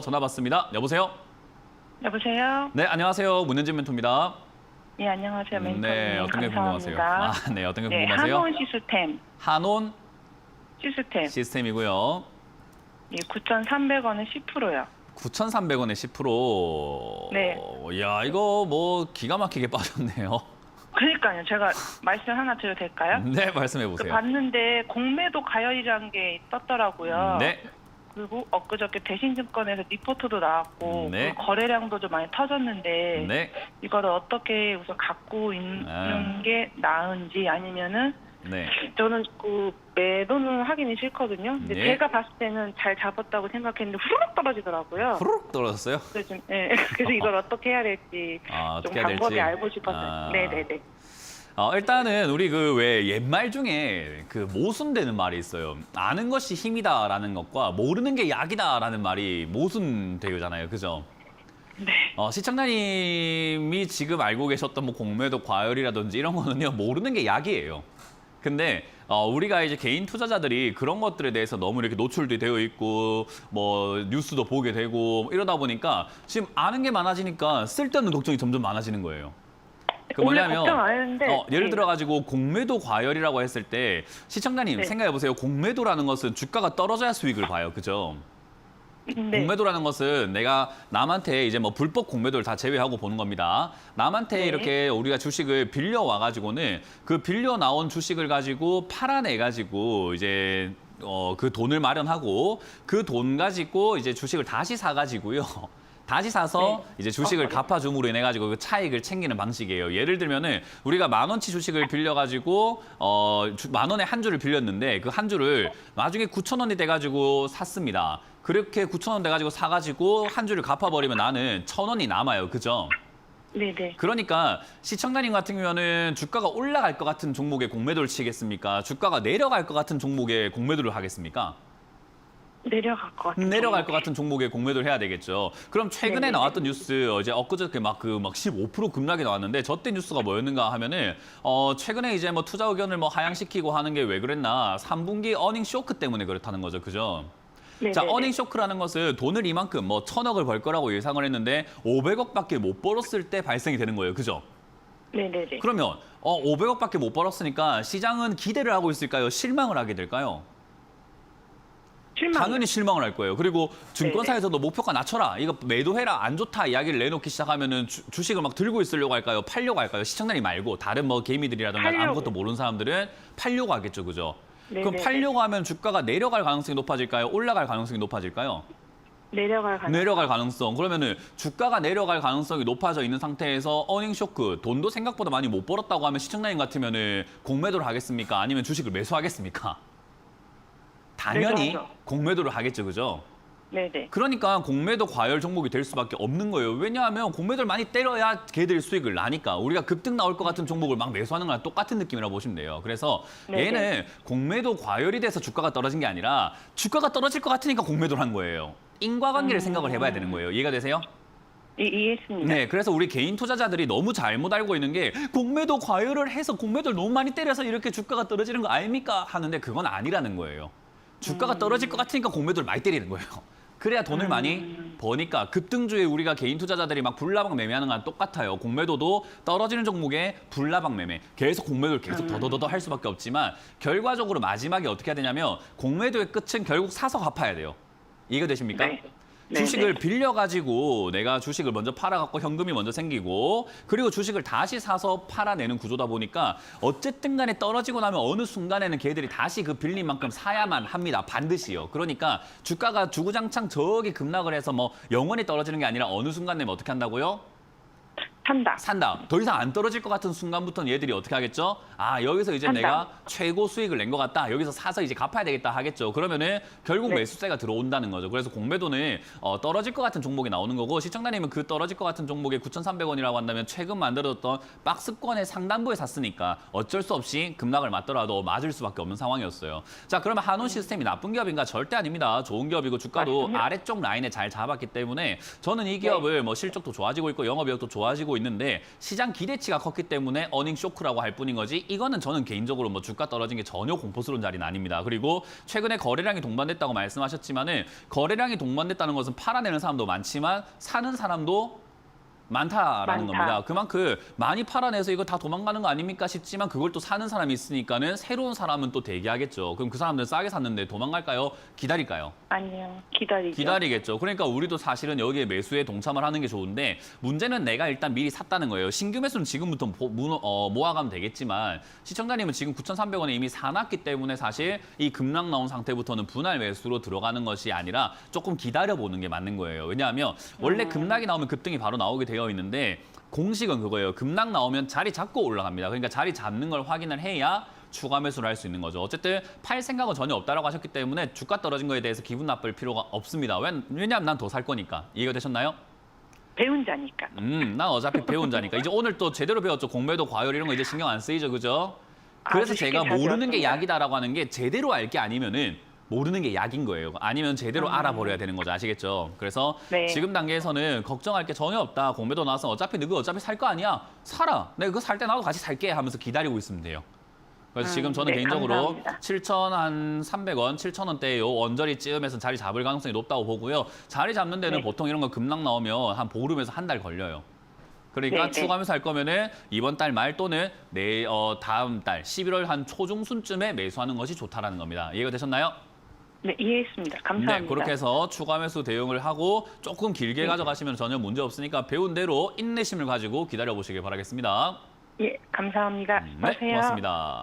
전화 받습니다. 여보세요? 여보세요? 네, 안녕하세요. 문현진 멘토입니다. 예, 안녕하세요. 멘토님. 네, 어떤 게 궁금하세요? 감사합니다. 아, 네, 어떤 게 네, 궁금하세요? 한원 시스템. 한온 시스템. 시스템이고요. 예, 9,300원은 10%요. 9,300원에 10%. 네. 야, 이거 뭐 기가 막히게 빠졌네요. 그러니까요. 제가 말씀 하나 드려도 될까요? 네, 말씀해 그 보세요. 봤는데 공매도 가열이라는 게 떴더라고요. 네. 그리고 엊그저께 대신증권에서 리포트도 나왔고 네. 그 거래량도 좀 많이 터졌는데 네. 이거를 어떻게 우선 갖고 있는 아. 게 나은지 아니면은 네. 저는 그 매도는 하기는 싫거든요. 근데 네. 제가 봤을 때는 잘 잡았다고 생각했는데 후루룩 떨어지더라고요. 후루룩 떨어졌어요? 그래서, 좀, 예, 그래서 이걸 어떻게 해야 될지 아, 좀 어떻게 해야 방법이 될지. 알고 싶었어요. 아. 네네네. 어, 일단은 우리 그 왜 옛말 중에 그 모순되는 말이 있어요. 아는 것이 힘이다라는 것과 모르는 게 약이다라는 말이 모순되잖아요. 그죠? 네. 어, 시청자님이 지금 알고 계셨던 뭐 공매도 과열이라든지 이런 거는요, 모르는 게 약이에요. 근데 어, 우리가 이제 개인 투자자들이 그런 것들에 대해서 너무 이렇게 노출이 되어 있고 뭐 뉴스도 보게 되고 이러다 보니까 지금 아는 게 많아지니까 쓸데없는 걱정이 점점 많아지는 거예요. 그 원래 뭐냐면 걱정 안 했는데 어, 예를 네. 들어 가지고 공매도 과열이라고 했을 때 시청자님 네. 생각해 보세요. 공매도라는 것은 주가가 떨어져야 수익을 봐요. 그죠? 네. 공매도라는 것은 내가 남한테 이제 뭐 불법 공매도를 다 제외하고 보는 겁니다. 남한테 네. 이렇게 우리가 주식을 빌려 와 가지고는 그 빌려 나온 주식을 가지고 팔아내 가지고 이제 어 그 돈을 마련하고 그 돈 가지고 이제 주식을 다시 사 가지고요. 다시 사서 네. 이제 주식을 어, 갚아줌으로 인해 가지고 그 차익을 챙기는 방식이에요. 예를 들면은 우리가 만 원치 주식을 빌려 가지고 어만 원에 한 주를 빌렸는데 그 한 주를 나중에 9천 원이 돼 가지고 샀습니다. 그렇게 9천 원 돼 가지고 사 가지고 한 주를 갚아 버리면 나는 천 원이 남아요. 그죠? 네네. 그러니까 시청자님 같은 경우는 주가가 올라갈 것 같은 종목에 공매도를 치겠습니까? 주가가 내려갈 것 같은 종목에 공매도를 하겠습니까? 내려갈 것 같아요. 내려갈 것 같은 종목에 공매도를 해야 되겠죠. 그럼 최근에 네네. 나왔던 뉴스 어제 엊그저께 막 그 막 15% 급락이 나왔는데 저때 뉴스가 뭐였는가 하면은 어 최근에 이제 뭐 투자 의견을 뭐 하향시키고 하는 게 왜 그랬나 3분기 어닝 쇼크 때문에 그렇다는 거죠. 그죠? 네네네. 자, 어닝 쇼크라는 것은 돈을 이만큼 뭐 천억을 벌 거라고 예상을 했는데 500억밖에 못 벌었을 때 발생이 되는 거예요. 그죠? 네네네. 그러면 어 500억밖에 못 벌었으니까 시장은 기대를 하고 있을까요? 실망을 하게 될까요? 실망. 당연히 실망을 할 거예요. 그리고 네, 증권사에서도 목표가 낮춰라. 이거 매도해라. 안 좋다. 이야기를 내놓기 시작하면은 주, 주식을 막 들고 있으려고 할까요? 팔려고 할까요? 시청자님 말고 다른 뭐 개미들이라든가 팔려고. 아무것도 모르는 사람들은 팔려고 하겠죠. 그죠? 그럼 네네네. 팔려고 하면 주가가 내려갈 가능성이 높아질까요? 올라갈 가능성이 높아질까요? 내려갈 가능. 내려갈 가능성. 그러면은 주가가 내려갈 가능성이 높아져 있는 상태에서 어닝 쇼크, 돈도 생각보다 많이 못 벌었다고 하면 시청자님 같으면은 공매도를 하겠습니까? 아니면 주식을 매수하겠습니까? 당연히 매도하죠. 공매도를 하겠죠, 그죠? 네네. 그러니까 공매도 과열 종목이 될 수밖에 없는 거예요. 왜냐하면 공매도를 많이 때려야 걔들이 수익을 나니까 우리가 급등 나올 것 같은 종목을 막 매수하는 거랑 똑같은 느낌이라고 보시면 돼요. 그래서 네네. 얘는 공매도 과열이 돼서 주가가 떨어진 게 아니라 주가가 떨어질 것 같으니까 공매도를 한 거예요. 인과관계를 음. 생각을 해봐야 되는 거예요. 이해가 되세요? 이, 이해했습니다. 네, 그래서 우리 개인 투자자들이 너무 잘못 알고 있는 게 공매도 과열을 해서 공매도를 너무 많이 때려서 이렇게 주가가 떨어지는 거 아닙니까? 하는데 그건 아니라는 거예요. 주가가 음. 떨어질 것 같으니까 공매도를 많이 때리는 거예요. 그래야 돈을 많이 음. 버니까 급등주에 우리가 개인 투자자들이 막 불나방 매매하는 거랑 똑같아요. 공매도도 떨어지는 종목에 불나방 매매. 계속 공매도를 계속 음. 더더더더 할 수밖에 없지만 결과적으로 마지막에 어떻게 해야 되냐면 공매도의 끝은 결국 사서 갚아야 돼요. 이해가 되십니까? 네. 주식을 네네. 빌려 가지고 내가 주식을 먼저 팔아 갖고 현금이 먼저 생기고 그리고 주식을 다시 사서 팔아내는 구조다 보니까 어쨌든 간에 떨어지고 나면 어느 순간에는 걔들이 다시 그 빌린 만큼 사야만 합니다. 반드시요. 그러니까 주가가 주구장창 저기 급락을 해서 뭐 영원히 떨어지는 게 아니라 어느 순간 되면 어떻게 한다고요? 산다. 산다. 더 이상 안 떨어질 것 같은 순간부터는 얘들이 어떻게 하겠죠? 아 여기서 이제 산다. 내가 최고 수익을 낸 것 같다. 여기서 사서 이제 갚아야 되겠다 하겠죠. 그러면은 결국 네. 매수세가 들어온다는 거죠. 그래서 공매도는 어, 떨어질 것 같은 종목이 나오는 거고 시청자님은 그 떨어질 것 같은 종목에 9,300원이라고 한다면 최근 만들어졌던 박스권의 상단부에 샀으니까 어쩔 수 없이 급락을 맞더라도 맞을 수밖에 없는 상황이었어요. 자 그러면 한원 시스템이 나쁜 기업인가? 절대 아닙니다. 좋은 기업이고 주가도 맞습니다. 아래쪽 라인에 잘 잡았기 때문에 저는 이 기업을 뭐 실적도 좋아지고 있고 영업이익도 좋아지고 있는데 시장 기대치가 컸기 때문에 어닝 쇼크라고 할 뿐인 거지 이거는 저는 개인적으로 뭐 주가 떨어진 게 전혀 공포스러운 자리는 아닙니다. 그리고 최근에 거래량이 동반됐다고 말씀하셨지만은 거래량이 동반됐다는 것은 팔아내는 사람도 많지만 사는 사람도 많다라는 많다. 겁니다. 그만큼 많이 팔아내서 이거 다 도망가는 거 아닙니까 싶지만 그걸 또 사는 사람이 있으니까는 새로운 사람은 또 대기하겠죠. 그럼 그 사람들은 싸게 샀는데 도망갈까요? 기다릴까요? 아니요. 기다리죠. 기다리겠죠. 그러니까 우리도 사실은 여기에 매수에 동참을 하는 게 좋은데 문제는 내가 일단 미리 샀다는 거예요. 신규 매수는 지금부터 보- 무- 어, 모아가면 되겠지만 시청자님은 지금 9,300원에 이미 사놨기 때문에 사실 이 급락 나온 상태부터는 분할 매수로 들어가는 것이 아니라 조금 기다려보는 게 맞는 거예요. 왜냐하면 원래 급락이 나오면 급등이 바로 나오게 되어 있는데 공식은 그거예요. 급락 나오면 자리 잡고 올라갑니다. 그러니까 자리 잡는 걸 확인을 해야 추가 매수를 할 수 있는 거죠. 어쨌든 팔 생각은 전혀 없다라고 하셨기 때문에 주가 떨어진 거에 대해서 기분 나쁠 필요가 없습니다. 왜- 왜냐하면 난 더 살 거니까. 이해가 되셨나요? 배운 자니까. 음, 난 어차피 배운 자니까. 이제 오늘 또 제대로 배웠죠. 공매도 과열 이런 거 이제 신경 안 쓰이죠, 그죠? 그래서 제가 모르는 게. 약이다라고 하는 게 제대로 알 게 아니면은 모르는 게 약인 거예요. 아니면 제대로 알아버려야 되는 거죠. 아시겠죠? 그래서 음. 네. 지금 단계에서는 걱정할 게 전혀 없다. 공매도 나와서 어차피 너가 어차피 살 거 아니야. 사라. 내가 그거 살 때 나도 같이 살게 하면서 기다리고 있으면 돼요. 그래서 음, 지금 저는 네, 개인적으로 감사합니다. 7,300원, 7,000원대 요 언저리 쯤에서 자리 잡을 가능성이 높다고 보고요. 자리 잡는 데는 네. 보통 이런 거 급락 나오면 한 보름에서 한 달 걸려요. 그러니까 네, 네. 추가하면서 할 거면은 이번 달 말 또는 내 어, 다음 달 11월 한 초중순쯤에 매수하는 것이 좋다라는 겁니다. 이해가 되셨나요? 네, 이해했습니다. 감사합니다. 네, 그렇게 해서 추가 매수 대응을 하고 조금 길게 가져가시면 전혀 문제 없으니까 배운 대로 인내심을 가지고 기다려 보시길 바라겠습니다. 예, 감사합니다. 네, 수고하세요. 고맙습니다.